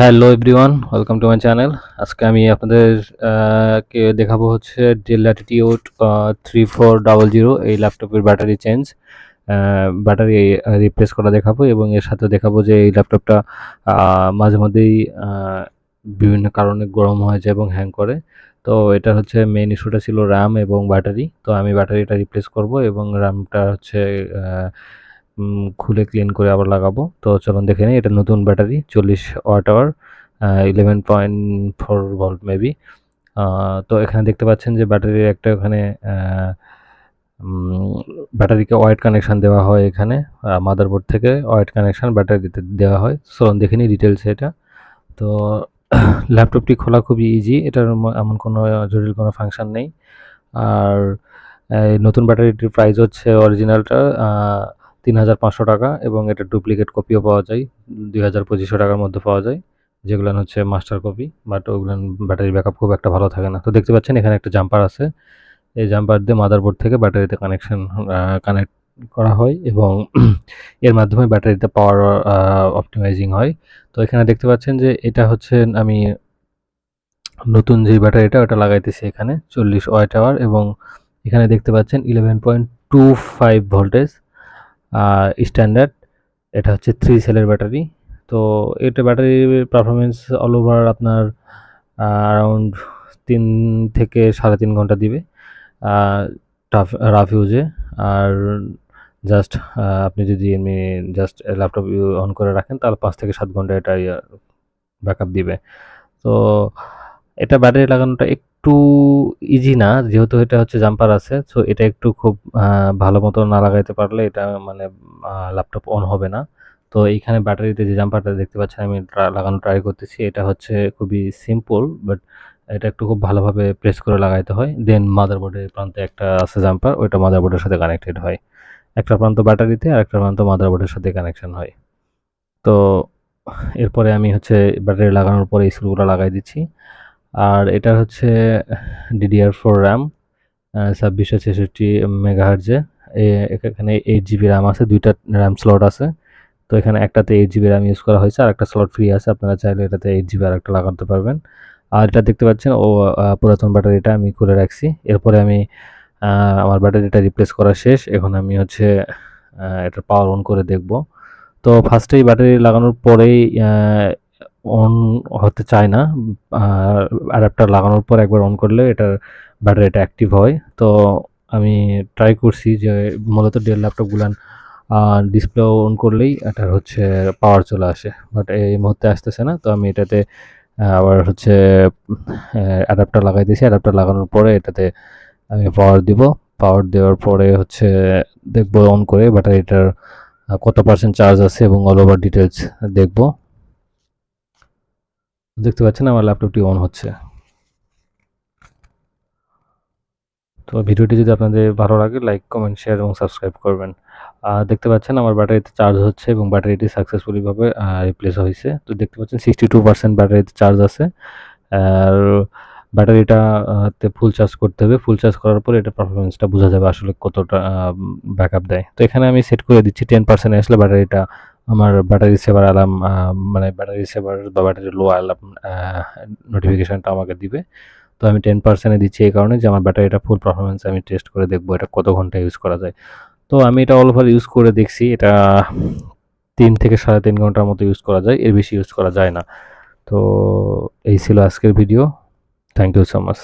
Hello everyone, welcome to my channel. আজকে আমি আপনাদের কে দেখাবো হচ্ছে Dell Latitude three four double zero এই ল্যাপটপের ব্যাটারি চেঞ্জ। ব্যাটারি রিপ্লেস করা দেখাবো এবং এর সাথে দেখাবো যে এই ল্যাপটপটা মাঝে মধ্যেই বিভিন্ন কারণে গরম হয়ে যায় এবং হ্যাং করে। তো এটা হচ্ছে মেইন ইস্যুটা ছিল র্যাম এবং ব্যাটারি। তো আমি ব্যাটারিটা রিপ্লেস করব এবং র্যামটা হচ্ছে খুলে ক্লিন করে আবার লাগাবো। তো চলুন দেখে নিই, এটা নতুন ব্যাটারি, চল্লিশ watt hour eleven point four volt maybe তো এখানে দেখতে পাচ্ছেন যে ব্যাটারির একটা ওখানে ব্যাটারিকে ওয়াইড কানেকশান দেওয়া হয় এখানে মাদারবোর্ড থেকে ওয়াইড কানেকশান ব্যাটারিতে দেওয়া হয়। চলুন দেখে নিই ডিটেলস এটা। তো ল্যাপটপটি খোলা খুবই ইজি এটার এমন কোনো জটিল কোনো ফাংশন নেই। আর নতুন ব্যাটারিটির প্রাইস হচ্ছে অরিজিনালটা তিন হাজার পাঁচশো টাকা এবং এটা ডুপ্লিকেট কপিও পাওয়া যায়, দুই হাজার পঁচিশশো টাকার মধ্যে পাওয়া যায়। যেগুলো হচ্ছে মাস্টার কপি বাট ওগুলো ব্যাটারি ব্যাকআপ খুব একটা ভালো থাকে না। তো দেখতে পাচ্ছেন এখানে একটা জাম্পার আছে। এই জাম্পার দিয়ে মাদারবোর্ড থেকে ব্যাটারিতে কানেকশন কানেক্ট করা হয় এবং এর মাধ্যমে ব্যাটারিতে পাওয়ার অপটিমাইজিং হয়। তো এখানে দেখতে পাচ্ছেন যে এটা হচ্ছে আমি নতুন যে ব্যাটারিটা ওটা লাগাইতেছি এখানে, চল্লিশ ওয়াট আওয়ার এবং এখানে দেখতে পাচ্ছেন eleven point two five voltage standard এটা হচ্ছে থ্রি সেলের ব্যাটারি তো এটা ব্যাটারির পারফরমেন্স অল ওভার আপনার অ্যারাউন্ড তিন থেকে সাড়ে তিন ঘণ্টা দিবে টাফ রাফ ইউজে আর জাস্ট আপনি যদি এমনি জাস্ট ল্যাপটপ অন করে রাখেন, তাহলে পাঁচ থেকে সাত ঘণ্টা এটা ব্যাকআপ দিবে। তো এটা ব্যাটারি লাগানোটা একটু ইজি না, যেহেতু এটা হচ্ছে জাম্পার আছে সো এটা একটু খুব ভালো মতো না লাগাইতে পারলে এটা মানে ল্যাপটপ অন হবে না। তো এইখানে ব্যাটারিতে যে জাম্পারটা দেখতে পাচ্ছেন, আমি লাগানো ট্রাই করতেছি। এটা হচ্ছে খুবই সিম্পল বাট এটা একটু খুব ভালোভাবে প্রেস করে লাগাইতে হয়। দেন মাদারবোর্ডের প্রান্তে একটা আছে জাম্পার ওইটা মাদারবোর্ডের সাথে কানেক্টেড হয়। একটা প্রান্ত ব্যাটারিতে আর একটা প্রান্ত মাদারবোর্ডের সাথে কানেকশন হয়। তো এরপরে আমি হচ্ছে ব্যাটারি লাগানোর পরে স্ক্রুগুলো লাগাই দিচ্ছি। আর এটা হচ্ছে ডিডিআর ফোর র্যাম ছাব্বিশশো ছেষট্টি মেগাহার্জে। এখানে এইট জিবি র্যাম আছে, দুইটা র্যাম স্লট আছে। তো এখানে একটাতে এইট জিবি র্যাম ইউজ করা হয়েছে আর একটা স্লট ফ্রি আছে। আপনারা চাইলে এটাতে এইট জিবি আর একটা লাগাতে পারবেন। আর এটা দেখতে পাচ্ছেন, ও পুরাতন ব্যাটারিটা আমি খুলে রাখছি। এরপরে আমি আমার ব্যাটারিটা রিপ্লেস করা শেষ। এখন আমি হচ্ছে এটার পাওয়ার অন করে দেখব। তো ফার্স্টেই ব্যাটারি লাগানোর পরেই অন হতে চায় না অ্যাডাপ্টার লাগানোর পর একবার অন করলে এটার ব্যাটারিটা অ্যাক্টিভ হয়। তো আমি ট্রাই করছি যে মূলত ডেল ল্যাপটপগুলান ডিসপ্লে অন করলেই এটার হচ্ছে পাওয়ার চলে আসে। বাট এই মুহূর্তে আসতেছে না, তো আমি এটাতে আবার হচ্ছে অ্যাডাপ্টার লাগাই দিয়েছি। অ্যাডাপ্টার লাগানোর পরে এটাতে আমি পাওয়ার দিব। পাওয়ার দেওয়ার পরে হচ্ছে দেখব অন করে ব্যাটারিটার কত পার্সেন্ট চার্জ আছে এবং অল ওভার ডিটেলস দেখব। দেখতে পাচ্ছেন আমার ল্যাপটপটি অন হচ্ছে। তো ভিডিওটি যদি আপনাদের ভালো লাগে লাইক কমেন্ট শেয়ার এবং সাবস্ক্রাইব করবেন। আর দেখতে পাচ্ছেন আমার ব্যাটারিতে চার্জ হচ্ছে এবং ব্যাটারিটি সাকসেসফুলিভাবে রিপ্লেস হয়েছে। তো দেখতে পাচ্ছেন সিক্সটি টু পার্সেন্ট ব্যাটারিতে চার্জ আছে। আর ব্যাটারিটাতে ফুল চার্জ করতে হবে। ফুল চার্জ করার পর এটা পারফরমেন্সটা বোঝা যাবে আসলে কতটা ব্যাকআপ দেয়। তো এখানে আমি সেট করে দিচ্ছি টেন পার্সেন্ট আসলে ব্যাটারিটা আমার ব্যাটারি সেভার অ্যালার্ম মানে ব্যাটারি সেভার বা ব্যাটারি লো অ্যালার্ম নোটিফিকেশানটা আমাকে দিবে। তো আমি টেন পার্সেন্টে দিচ্ছি এই কারণে যে আমার ব্যাটারিটা ফুল পারফরমেন্স আমি টেস্ট করে দেখব এটা কত ঘণ্টা ইউজ করা যায়। তো আমি এটা অল ওভার ইউজ করে দেখছি, এটা তিন থেকে সাড়ে তিন ঘণ্টার মতো ইউজ করা যায়, এর বেশি ইউজ করা যায় না। তো এই ছিল আজকের video thank you so much